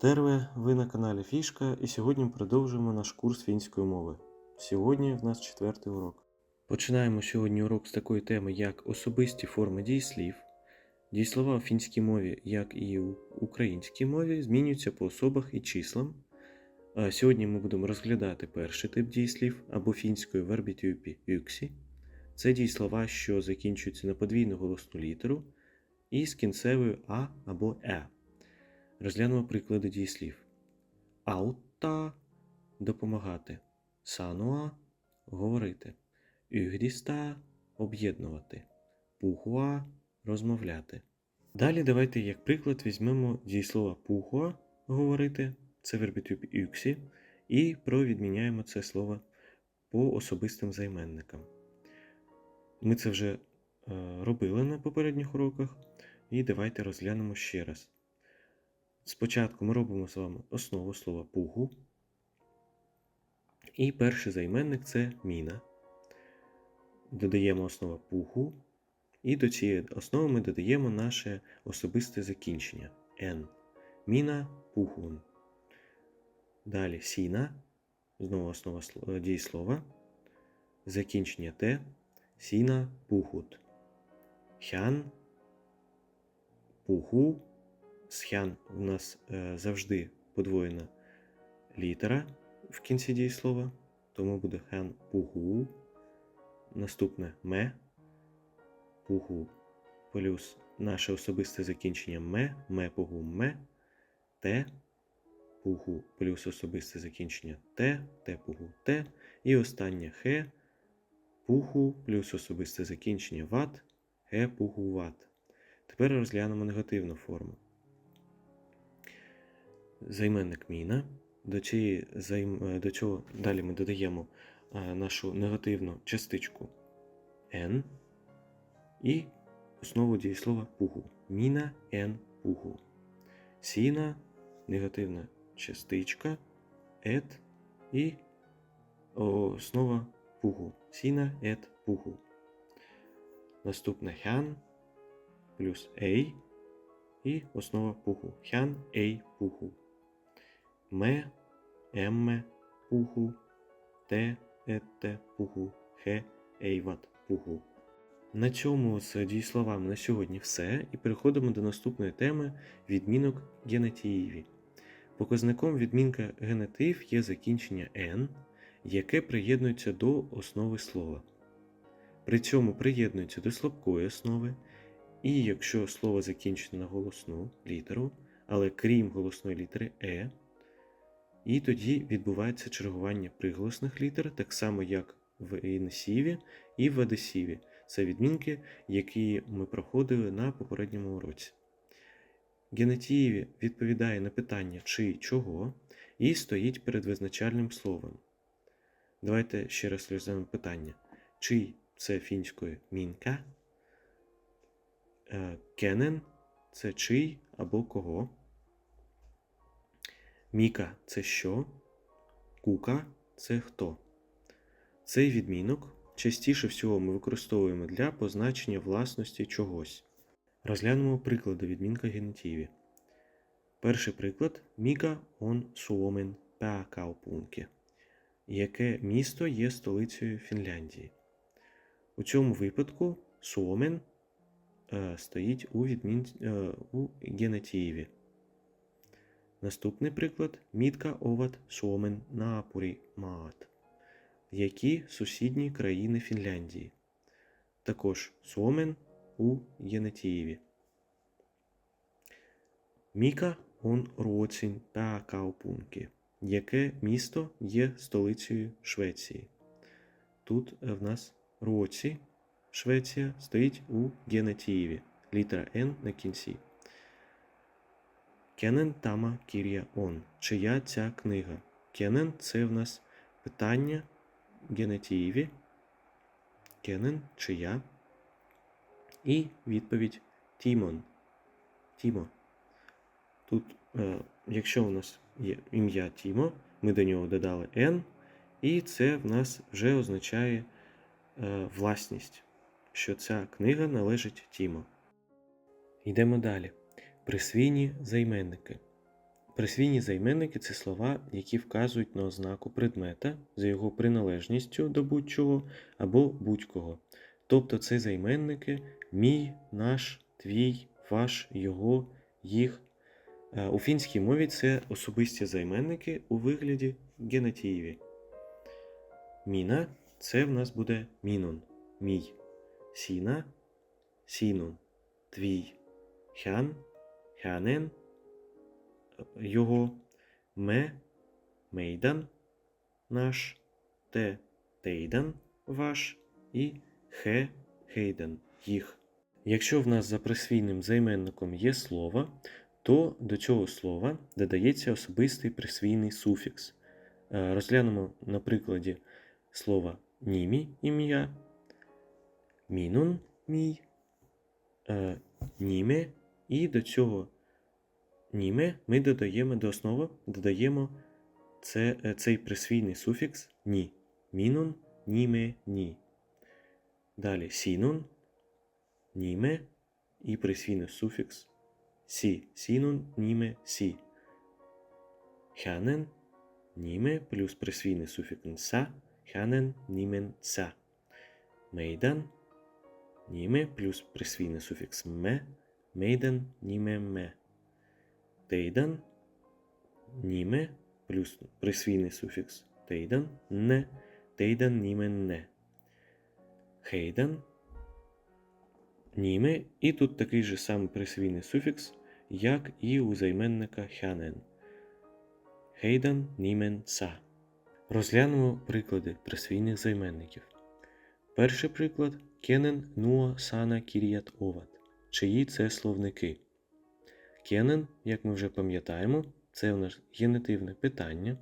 Терве, ви на каналі Фішка, і сьогодні продовжуємо наш курс фінської мови. Сьогодні в нас четвертий урок. Починаємо сьогодні урок з такої теми, як особисті форми дієслів. Дієслова у фінській мові, як і у українській мові, змінюються по особах і числам. Сьогодні ми будемо розглядати перший тип дієслів або фінської вербітюпі юксі. Це дієслова, що закінчуються на подвійну голосну літеру і з кінцевою а або е. Розглянемо приклади дієслів. Аутта допомагати. Сануа говорити. Югдіста об'єднувати. Пухуа розмовляти. Далі давайте, як приклад, візьмемо дієслово пухуа говорити, це вербітюб юксі, і провідміняємо це слово по особистим займенникам. Ми це вже е, робили на попередніх уроках, і давайте розглянемо ще раз. Спочатку ми робимо з вами основу слова пугу. І перший займенник це міна. Додаємо основу пуху. І до цієї основи ми додаємо наше особисте закінчення Н. Міна пухун. Далі сіна. Знову основа е, дієслова. Закінчення Т. Сіна пухут. Хян пуху. З хян у нас е, завжди подвоєна літера в кінці дієслова, тому буде хан пуху. Наступне ме, пуху плюс наше особисте закінчення ме, ме пуху ме, те, пуху плюс особисте закінчення те, те пуху те. І останнє хе, пуху плюс особисте закінчення ват, хе пуху ват. Тепер розглянемо негативну форму. Займенник міна. До, цієї, займ... е, до цього далі ми додаємо е, нашу негативну частичку n і основу дієслова пугу. Міна н пугу. Сіна негативна частичка ет і основа пугу. Сіна ет пугу. Наступне хян плюс ей і основа пуху. Хян ей пуху. Ме, емме, пуху, те, ете, пуху, хе, ейват, пуху. На цьому з дієсловами на сьогодні все, і переходимо до наступної теми відмінок генетіїві. Показником відмінка генетив є закінчення n, яке приєднується до основи слова. При цьому приєднується до слабкої основи, і якщо слово закінчено на голосну літеру, але крім голосної літери е, і тоді відбувається чергування приголосних літер, так само як в інсіві і в адесіві. Це відмінки, які ми проходили на попередньому уроці. Генетіїві відповідає на питання чи чого і стоїть перед визначальним словом. Давайте ще раз розглянемо питання. Чий це фінською мінка? Е, Кенен це чий або кого. Міка це що, кука це хто. Цей відмінок частіше всього ми використовуємо для позначення власності чогось. Розглянемо приклади відмінка генетиві. Перший приклад Міка он Суомен Пеакаупунке. Яке місто є столицею Фінляндії? У цьому випадку Суомен е, стоїть у, відмін... е, у генетиві. Наступний приклад Мітка оват Суомен Наапурі Маат. Які сусідні країни Фінляндії? Також Суомен у Єнетієві. Міка он Руоцін Пеакаупунки. Яке місто є столицею Швеції? Тут в нас Руоці, Швеція, стоїть у Генетієві. Літера Н на кінці. Кенен Тама Кір'я Он. Чия ця книга? Кенен це в нас питання генетіїві. Кенен чия. І відповідь Тімон. Тімо. Тут, е, якщо у нас є ім'я Тімо, ми до нього додали Н, і це в нас вже означає е, власність, що ця книга належить Тімо. Йдемо далі. Присвійні займенники. Присвійні займенники це слова, які вказують на ознаку предмета за його приналежністю до будь-чого або будь-кого. Тобто це займенники мій, наш, твій, ваш, його, їх. Е, У фінській мові це особисті займенники у вигляді генетіїві. Міна це в нас буде мінун, мій. Сіна сінун, твій. Хян хянен його, ме мейдан наш, те тейдан ваш і хе хейдан їх. Якщо в нас за присвійним займенником є слово, то до цього слова додається особистий присвійний суфікс. Е, Розглянемо на прикладі слова німі ім'я, мінун мій, е, німе, і до цього німе ми додаємо до основи додаємо це, е, цей присвійний суфікс ні. Мінун, німе, ні. Далі сінун, німе і присвійний суфікс сі. Сінун, німе, сі. Хянен, німе плюс присвійний суфікс са. Хянен, німен, са. Мейдан, німе плюс присвійний суфікс ме. Мейдан, німе, ме. Тейдан, німе плюс присвійний суфікс тейдан, не. Тейдан, німе, не. Хейдан, німе, і тут такий же самий присвійний суфікс, як і у займенника хянен. Хейдан, німен, са. Розглянемо приклади присвійних займенників. Перший приклад кенен нуа сана кіріят оват. Чиї це словники. Кенен, як ми вже пам'ятаємо, це у нас генетивне питання,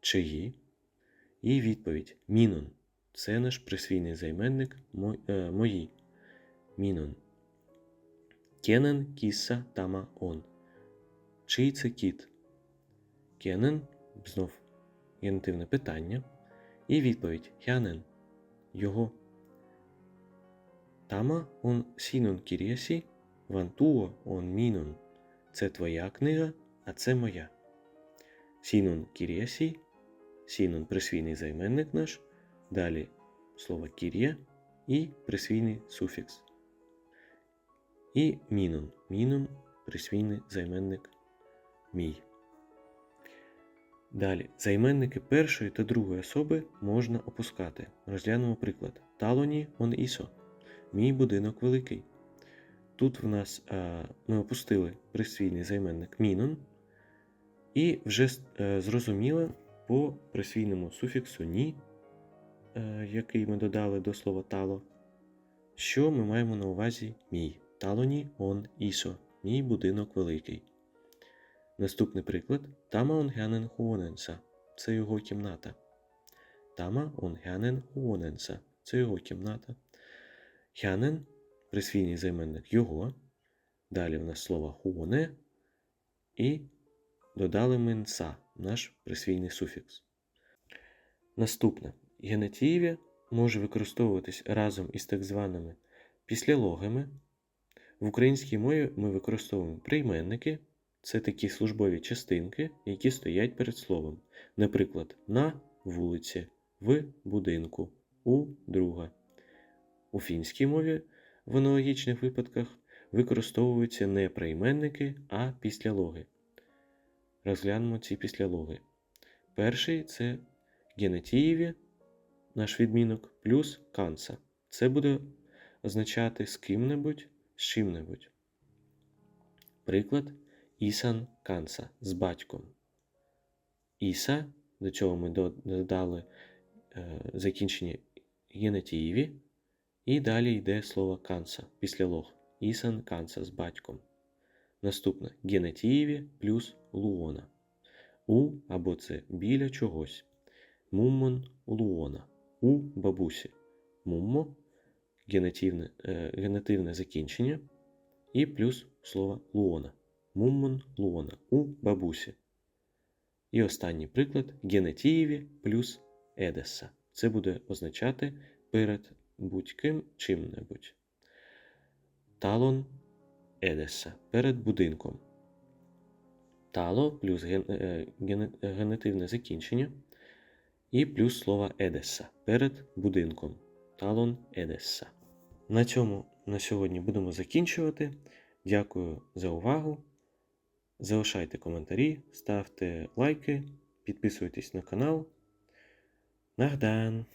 чиї, і відповідь Мінон. Це наш присвійний займенник е, мої. Мінон. Кенен кіса тама он. Чий це кіт? Кенен знов генетивне питання. І відповідь Хянен. Його. Тама он сінон кірєсі, вантуо он мінон. Це твоя книга, а це моя. Сінон кірєсі, сінон присвійний займенник наш, далі слово кір'є і присвійний суфікс. І мінон. Мінон присвійний займенник мій. Далі займенники першої та другої особи можна опускати. Розглянемо приклад. Талоні он ісо. Мій будинок великий. Тут в нас а, ми опустили присвійний займенник мінон, і вже е, зрозуміло по присвійному суфіксу ні, е, який ми додали до слова тало, що ми маємо на увазі мій. Талоні он ісо, мій будинок великий. Наступний приклад Тама онгянен хуоненса. Це його кімната. Тама онгянен хуоненса. Це його кімната. Хянен присвійний займенник його. Далі в нас слово хуоне. І додали ми нса, наш присвійний суфікс. Наступне. Генетіїві може використовуватись разом із так званими післялогами. В українській мові ми використовуємо прийменники. Це такі службові частинки, які стоять перед словом. Наприклад, на вулиці, в будинку, у друга. У фінській мові в аналогічних випадках використовуються не прийменники, а післялоги. Розглянемо ці післялоги. Перший це генетієві, наш відмінок, плюс канца. Це буде означати з ким-небудь, з чим-небудь. Приклад Ісан канца з батьком. Іса, до чого ми додали е, закінчення генетієві, і далі йде слово канца після лог. Ісан канца з батьком. Наступне генетієві плюс луона. У або це біля чогось. Муммон луона. У бабусі. Муммо генетивне, е, генетивне закінчення. І плюс слово луона. Муммон луона. У бабусі. І останній приклад генетієві плюс едеса. Це буде означати перед будь-ким чим-небудь. Талон Едеса перед будинком. Тало плюс ген, е, е, генетивне закінчення і плюс слово Едеса перед будинком. Талон Едеса. На цьому на сьогодні будемо закінчувати. Дякую за увагу. Залишайте коментарі, ставте лайки, підписуйтесь на канал. Нагдан!